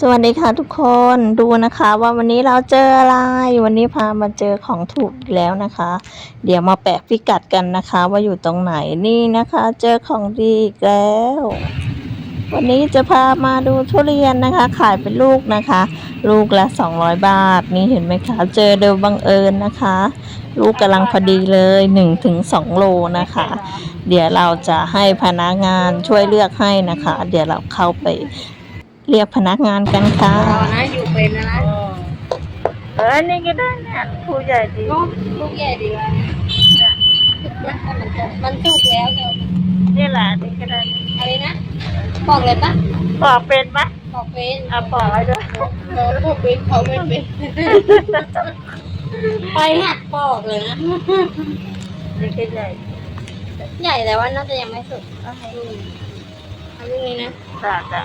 สวัสดีค่ะทุกคนดูนะคะว่าวันนี้เราเจออะไร วันนี้พามาเจอของถูกแล้วนะคะ เดี๋ยวมาแปะพิกัดกันนะคะ ว่าอยู่ตรงไหนนี่นะคะ เจอของดีอีกแล้ว วันนี้จะพามาดูทุเรียนนะคะ ขายเป็นลูกนะคะ ลูกละ200 บาท นี่เห็นไหมคะเจอโดยบังเอิญนะคะ ลูกกำลังพอดีเลย1ถึง2โลนะคะ เดี๋ยวเราจะให้พนักงานช่วยเลือกให้นะคะ เดี๋ยวเราเข้าไป เรียกพนักงานกันค่ะรอนะอยู่เป็นนะนะเออนี่ก็ได้เนี่ยผู้ใหญ่ดีลูกลูกใหญ่ดีวะมันสุกแล้วเดี๋ยวนี่แหละนี่ก็ได้อะไรนะบอกเลยปะปอกเป็นปะบอกเป็นเอาปอกไว้ด้วยเออบอกเป็นเขาไม่เป็นไปหัดบอกเลยนะนี่ก็ใหญ่ใหญ่แต่ว่าน่าจะยังไม่สุกเอาให้ดูเอาลูกนี้นะจ้าจ้ะ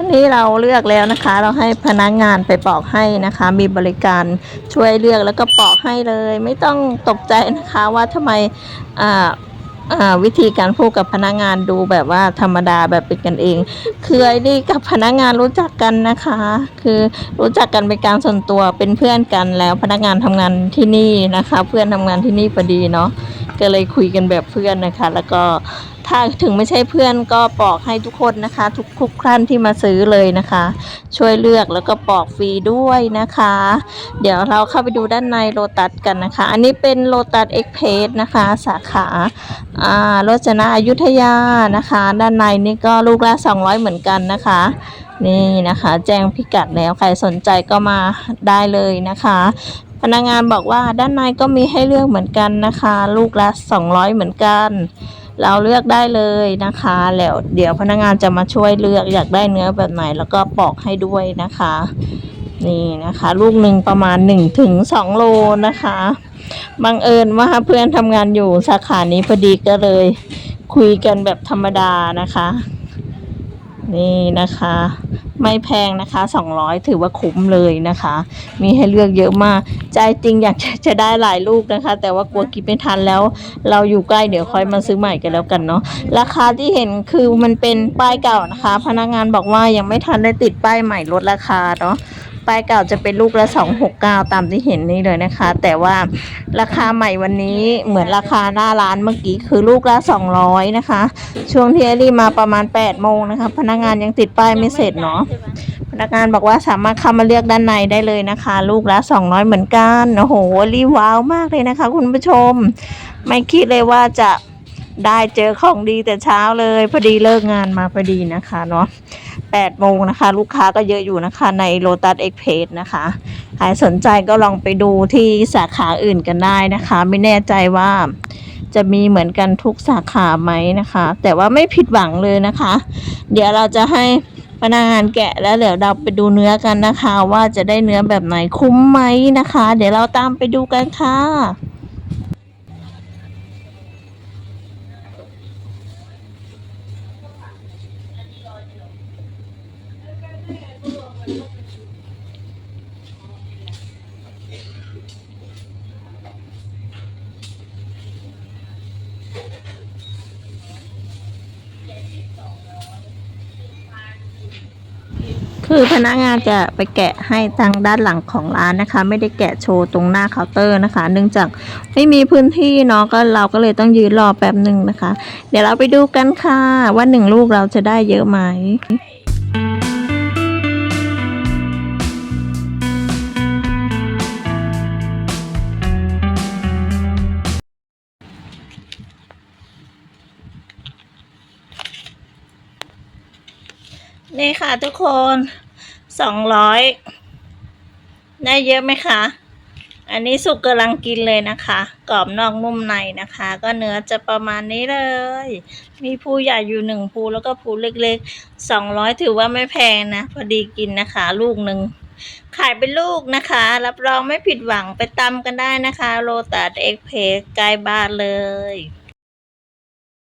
อันนี้เราเลือกแล้วนะคะ เราให้พนักงานไปปอกให้นะคะ มีบริการช่วยเลือกแล้วก็ปอกให้เลย ไม่ต้องตกใจนะคะว่าทำไมอ่าวิธีการพูดกับพนักงานดูแบบว่าธรรมดาแบบเป็นกันเองคือไอ้นี่กับพนักงานรู้จักกันนะคะ คือรู้จักกันเป็นการส่วนตัวเป็นเพื่อนกันแล้วพนักงานทำงานที่นี่นะคะ เพื่อนทำงานที่นี่พอดีเนาะก็เลยคุยกันแบบเพื่อนนะคะ แล้วก็ ถ้าถึงไม่ใช่เพื่อนก็ปอกให้ทุกคนนะคะ ทุกทุกท่านที่มาซื้อเลยนะคะ ช่วยเลือกแล้วก็ปอกฟรีด้วยนะคะ เดี๋ยวเราเข้าไปดูด้านในโลตัสกันนะคะ อันนี้เป็นโลตัสเอ็กเพสนะคะ สาขาอ่ารจนะอยุธยานะคะ ด้านในนี่ก็ลูกละ200 เหมือนกันนะคะนี่นะคะ แจ้งพิกัดแล้วใครสนใจก็มาได้เลยนะคะ พนักงานบอกว่าด้านในก็มีให้เลือกเหมือนกันนะคะ ลูกละ200 เหมือนกัน เราเลือกได้เลยนะคะ แล้วเดี๋ยวพนักงานจะมาช่วยเลือกอยากได้เนื้อแบบไหน แล้วก็ปอกให้ด้วยนะคะ นี่นะคะ ลูกหนึ่งประมาณ1ถึง2โลนะคะบังเอิญว่าเพื่อนทำงานอยู่สาขานี้พอดีก็เลย คุยกันแบบธรรมดานะคะ นี่นะคะ ไม่แพงนะคะ 200 ถือว่าคุ้มเลยนะคะ มีให้เลือกเยอะมาก ใจจริงอยากจะจะได้หลายลูกนะคะ แต่ว่ากลัวกินไม่ทันแล้ว เราอยู่ใกล้เดี๋ยวค่อยมาซื้อใหม่กันแล้วกันเนาะราคาที่เห็นคือมันเป็นป้ายเก่านะคะ พนักงานบอกว่ายังไม่ทันได้ติดป้ายใหม่ลดราคาเนาะ ป้ายเก่าจะเป็นลูกละ 269 ตามที่เห็นนี่เลยนะคะ แต่ว่าราคาใหม่วันนี้เหมือนราคาหน้าร้านเมื่อกี้คือลูกละ 200 นะคะ ช่วงที่อรี่มาประมาณ 8 โมงนะคะ พนักงานยังติดป้ายไม่เสร็จเนาะพนักงานบอกว่าสามารถเข้ามาเลือกด้านในได้เลยนะคะ ลูกละ 200 เหมือนกันโอ้โหรีว้าวมากเลยนะคะ คุณผู้ชม ไม่คิดเลยว่าจะได้เจอของดีแต่เช้าเลยพอดีเลิกงานมาพอดีนะคะเนาะ 8โมงนะคะ ลูกค้าก็เยอะอยู่นะคะ ในโ o ตัสเอ็กเพสนะคะใครสนใจก็ลองไปดูที่สาขาอื่นกันได้นะคะ ไม่แน่ใจว่าจะมีเหมือนกันทุกสาขาไหมนะคะ แต่ว่าไม่ผิดหวังเลยนะคะ เดี๋ยวเราจะให้พนักงานแกะแล้วเดี๋ยวเราไปดูเนื้อกันนะคะ ว่าจะได้เนื้อแบบไหนคุ้มไหมนะคะ เดี๋ยวเราตามไปดูกันค่ะ คือพนักงานจะไปแกะให้ทางด้านหลังของร้านนะคะ ไม่ได้แกะโชว์ตรงหน้าเคาน์เตอร์นะคะ เนื่องจากไม่มีพื้นที่เนาะก็เราก็เลยต้องยืนรอแป๊บหนึ่งนะคะ เดี๋ยวเราไปดูกันค่ะว่าหนึ่งลูกเราจะได้เยอะไหม นี่ค่ะทุกคนสองร้อยได้เยอะไหมคะ อันนี้สุกกำลังกินเลยนะคะ กรอบนอกนุ่มในนะคะ ก็เนื้อจะประมาณนี้เลย มีภูใหญ่อยู่หนึ่งภูแล้วก็ภูเล็กๆสองร้อยถือว่าไม่แพงนะ พอดีกินนะคะ ลูกหนึ่งขายเป็นลูกนะคะ รับรองไม่ผิดหวังไปตำกันได้นะคะ โลตัสเอ็กเพสใกล้บ้านเลย